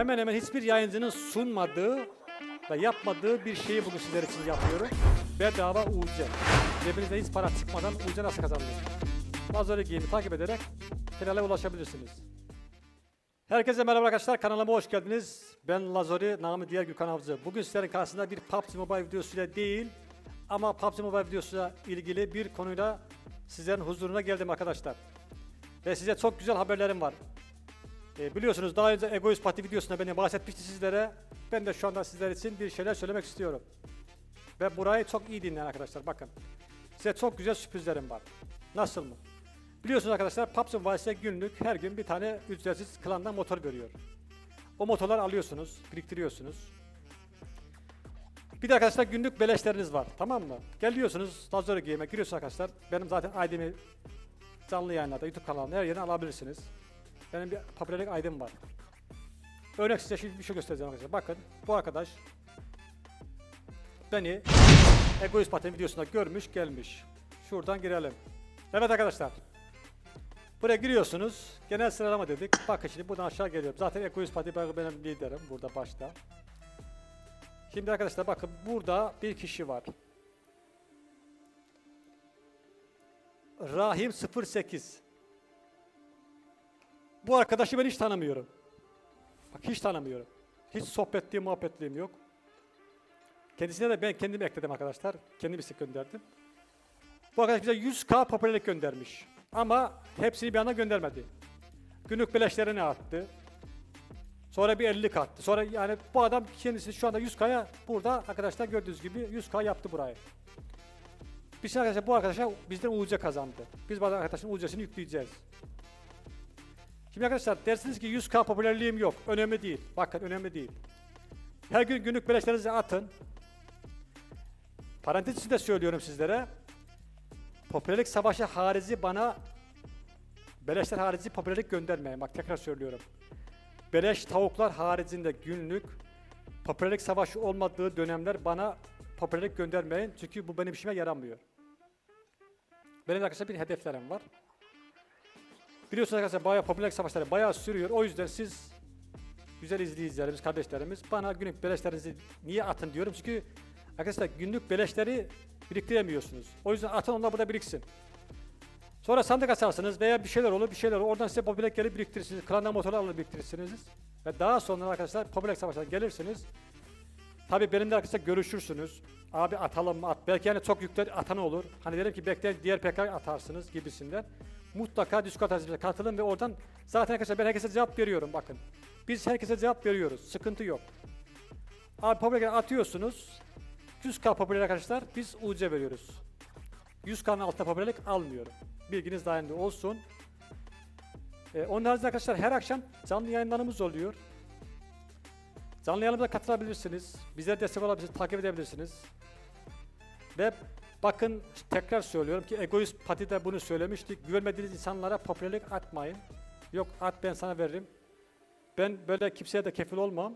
hemen hemen hiçbir yayıncının sunmadığı ve yapmadığı bir şeyi bugün sizler için yapıyorum. Bedava UC. Cebinizde hiç para çıkmadan UC nasıl kazanılır? Lazori Game'i takip ederek finale ulaşabilirsiniz. Herkese merhaba arkadaşlar, kanalıma hoş geldiniz. Ben Lazori, namı diğer Gürkan Avcı. Bugün sizlerin karşısında bir PUBG Mobile videosuyla değil, ama PUBG Mobile videosuyla ilgili bir konuyla sizlerin huzuruna geldim arkadaşlar. Ve size çok güzel haberlerim var. E, biliyorsunuz daha önce Egoist Party videosunda beni bahsetmişti sizlere. Ben de şu anda sizler için bir şeyler söylemek istiyorum. Ve burayı çok iyi dinleyin arkadaşlar bakın. Size çok güzel sürprizlerim var. Nasıl mı? Biliyorsunuz arkadaşlar Mobile size günlük her gün bir tane ücretsiz klandan motor veriyor. O motorları alıyorsunuz, biriktiriyorsunuz. Bir de arkadaşlar günlük beleşleriniz var tamam mı? Geliyorsunuz Lazero Game'e giriyorsunuz arkadaşlar. Benim zaten ID'mi canlı yayınlarda YouTube kanalında her yerine alabilirsiniz. Benim bir popülerlik ID'm var. Örnek size bir şey göstereceğim arkadaşlar. Bakın bu arkadaş beni Egoist Party videosunda görmüş gelmiş. Şuradan girelim. Evet arkadaşlar. Buraya giriyorsunuz. Genel sıralama dedik. Bakın şimdi buradan aşağı geliyorum. Zaten Egoist benim- benim liderim burada başta. Şimdi arkadaşlar bakın burada bir kişi var. Rahim 08. Bu arkadaşı ben hiç tanımıyorum. Bak hiç tanımıyorum. Hiç sohbetliğim, muhabbetliğim yok. Kendisine de ben kendim ekledim arkadaşlar. Kendim istek gönderdim. Bu arkadaş bize 100k popülerlik göndermiş. Ama hepsini bir anda göndermedi. Günlük beleşlerini attı. Sonra bir 50 attı. Sonra yani bu adam kendisi şu anda 100k'ya burada arkadaşlar gördüğünüz gibi 100k yaptı burayı. Biz arkadaşlar bu arkadaşa bizden UC kazandı. Biz bu arkadaşın UC'sini yükleyeceğiz. Şimdi arkadaşlar dersiniz ki 100k popülerliğim yok. Önemli değil. Bakın önemli değil. Her gün günlük beleşlerinizi atın. Parantez içinde söylüyorum sizlere. Popülerlik savaşı harici bana beleşler harici popülerlik göndermeyin. Bak tekrar söylüyorum. Beleş tavuklar haricinde günlük popülerlik savaşı olmadığı dönemler bana popülerlik göndermeyin. Çünkü bu benim işime yaramıyor. Benim arkadaşlar bir hedeflerim var. Biliyorsunuz arkadaşlar bayağı popülerlik savaşları bayağı sürüyor. O yüzden siz güzel izleyicilerimiz, kardeşlerimiz bana günlük beleşlerinizi niye atın diyorum. Çünkü arkadaşlar günlük beleşleri biriktiremiyorsunuz. O yüzden atın onlar burada biriksin. Sonra sandık açarsınız veya bir şeyler olur bir şeyler olur. Oradan size popülerlik gelir biriktirirsiniz. Klandan motoru alır biriktirirsiniz. Ve daha sonra arkadaşlar popülerlik savaşlara gelirsiniz. Tabi benimle arkadaşlar görüşürsünüz. Abi atalım mı at. Belki yani çok yükler atan olur. Hani derim ki bekleyin diğer PK atarsınız gibisinden. Mutlaka Discord adresine katılın ve oradan zaten arkadaşlar ben herkese cevap veriyorum bakın. Biz herkese cevap veriyoruz. Sıkıntı yok. Abi popülerlik atıyorsunuz. 100k popüler arkadaşlar biz UC veriyoruz. 100k'nın altında popülerlik almıyorum. Bilginiz dahilinde olsun. Ee, onun haricinde arkadaşlar her akşam canlı yayınlarımız oluyor. Canlı yayınımıza katılabilirsiniz. Bize destek olabilirsiniz, takip edebilirsiniz. Ve bakın tekrar söylüyorum ki Egoist Pati de bunu söylemiştik. Güvenmediğiniz insanlara popülerlik atmayın. Yok at ben sana veririm. Ben böyle kimseye de kefil olmam.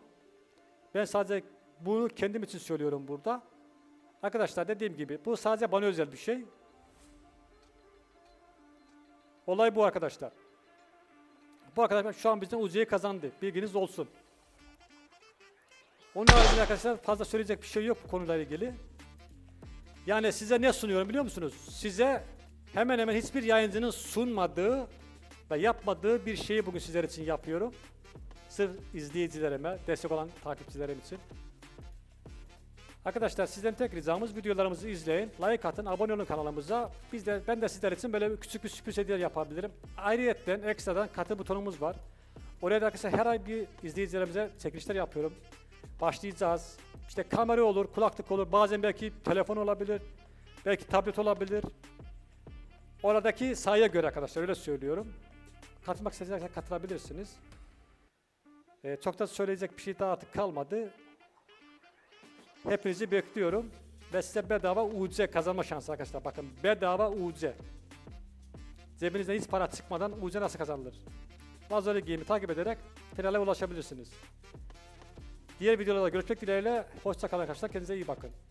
Ben sadece bunu kendim için söylüyorum burada. Arkadaşlar dediğim gibi bu sadece bana özel bir şey. Olay bu arkadaşlar. Bu arkadaşlar şu an bizden UC'yi kazandı. Bilginiz olsun. Onun haricinde arkadaşlar fazla söyleyecek bir şey yok bu konuyla ilgili. Yani size ne sunuyorum biliyor musunuz? Size hemen hemen hiçbir yayıncının sunmadığı ve yapmadığı bir şeyi bugün sizler için yapıyorum. Sırf izleyicilerime, destek olan takipçilerim için. Arkadaşlar sizden tek ricamız videolarımızı izleyin, like atın, abone olun kanalımıza. Biz de ben de sizler için böyle küçük bir sürpriz hediye yapabilirim. Ayrıyeten ekstradan katı butonumuz var. Oraya da arkadaşlar her ay bir izleyicilerimize çekilişler yapıyorum. Başlayacağız. İşte kamera olur, kulaklık olur, bazen belki telefon olabilir, belki tablet olabilir. Oradaki sayıya göre arkadaşlar öyle söylüyorum. Katılmak isterseniz katılabilirsiniz. Ee, çok da söyleyecek bir şey daha artık kalmadı. Hepinizi bekliyorum. Ve size bedava UC kazanma şansı arkadaşlar. Bakın bedava UC. Cebinizden hiç para çıkmadan UC nasıl kazanılır? Lazeri Game'i takip ederek finale ulaşabilirsiniz. Diğer videolarda görüşmek dileğiyle. Hoşçakalın arkadaşlar. Kendinize iyi bakın.